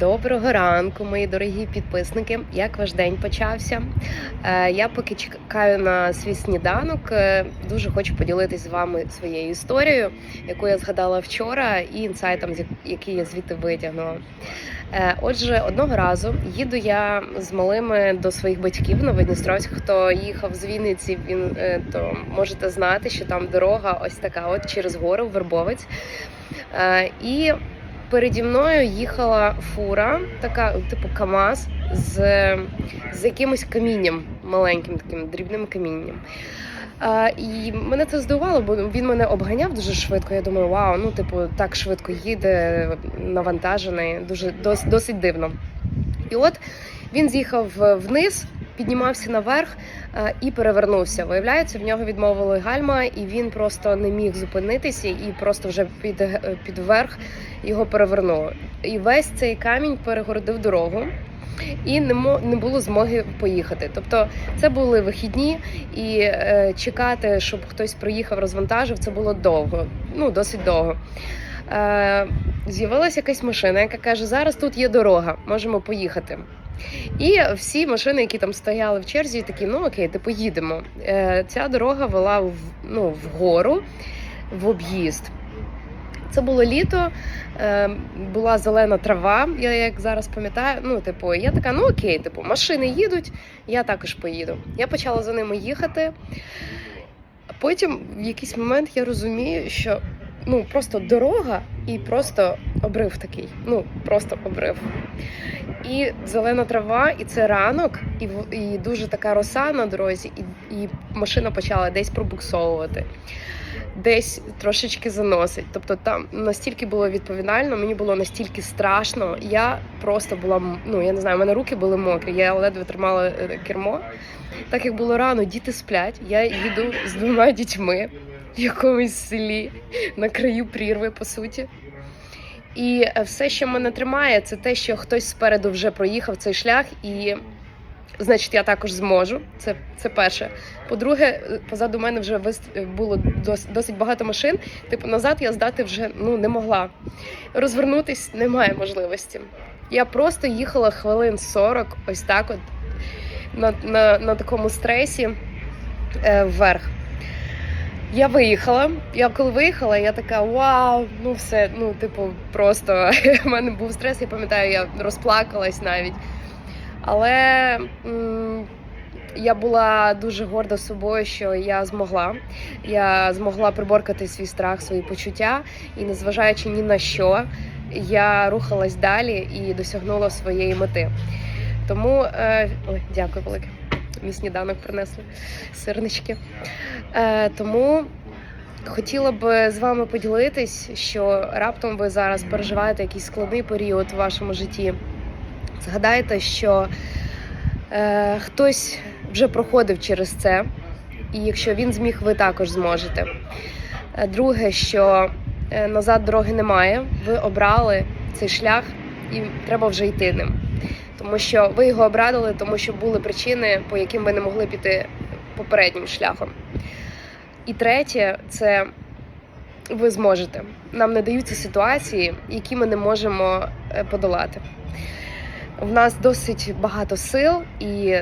Доброго ранку, мої дорогі підписники. Як ваш день почався? Е, Я поки чекаю на свій сніданок. е, Дуже хочу поділитись з вами своєю історією, яку я згадала вчора, і інсайтом, який я звідти витягнула. Е, Отже, одного разу їду я з малими до своїх батьків на Видністровськ. Хто їхав з Вінниці, він то можете знати, що там дорога ось така, от через гору, Вербовець. І переді мною їхала фура, така, типу КАМАЗ, з, з якимось камінням, маленьким таким дрібним камінням. А, і мене це здивувало, бо він мене обганяв дуже швидко. Я думаю, вау, ну типу, так швидко їде, навантажений, дуже дос, досить дивно. І от він з'їхав вниз, піднімався наверх е, і перевернувся. Виявляється, в нього відмовили гальма, і він просто не міг зупинитися, і просто вже під, е, під верх його перевернуло. І весь цей камінь перегородив дорогу. І не не було змоги поїхати. Тобто це були вихідні, і е, чекати, щоб хтось приїхав, розвантажив, це було довго, ну досить довго. Е, з'явилася якась машина, яка каже: зараз тут є дорога, можемо поїхати. І всі машини, які там стояли в черзі, такі, ну окей, ти поїдемо. Е, ця дорога вела в, ну, вгору, в об'їзд. Це було літо, е, була зелена трава, я як зараз пам'ятаю. Ну, типу, я така, ну окей, типу, машини їдуть, я також поїду. Я почала за ними їхати. Потім в якийсь момент я розумію, що ну просто дорога і просто обрив такий. Ну, просто обрив. І зелена трава, і це ранок, і, і дуже така роса на дорозі, і, і машина почала десь пробуксовувати, десь трошечки заносить. Тобто там настільки було відповідально, мені було настільки страшно. Я просто була, ну я не знаю, у мене руки були мокрі, я ледве тримала е, кермо. Так як було рано, діти сплять, я їду з двома дітьми в якомусь селі на краю прірви, по суті. І е, все, що мене тримає, це те, що хтось спереду вже проїхав цей шлях, і значить я також зможу. Це, це перше. По-друге, е, позаду мене вже вис- було дос, досить багато машин. Типу, назад я здати вже ну, не могла. Розвернутись немає можливості. Я просто їхала хвилин 40, ось так, от на, на, на такому стресі е, вверх. Я виїхала. Я коли виїхала, я така вау, ну все, ну, типу, просто в мене був стрес, я пам'ятаю, я розплакалась навіть. Але м, я була дуже горда собою, що я змогла. Я змогла приборкати свій страх, свої почуття, і незважаючи ні на що, я рухалась далі і досягнула своєї мети. Тому е, ой, дякую велике. Мій сніданок принесли сирнички. Е, тому хотіла б з вами поділитись, що раптом ви зараз переживаєте якийсь складний період в вашому житті. Згадайте, що е, хтось вже проходив через це, і якщо він зміг, ви також зможете. Е, Друге, що е, назад дороги немає, ви обрали цей шлях і треба вже йти ним. Тому що ви його обрадили, тому що були причини, по яким ви не могли піти попереднім шляхом. І третє, це ви зможете. Нам не даються ситуації, які ми не можемо е, подолати. В нас досить багато сил і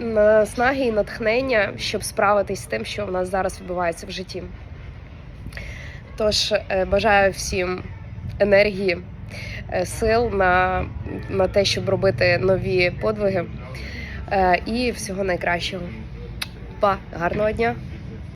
наснаги і натхнення, щоб справитись з тим, що в нас зараз відбувається в житті. Тож е, бажаю всім енергії, сил на, на те, щоб робити нові подвиги. Е, І всього найкращого. Па, гарного дня!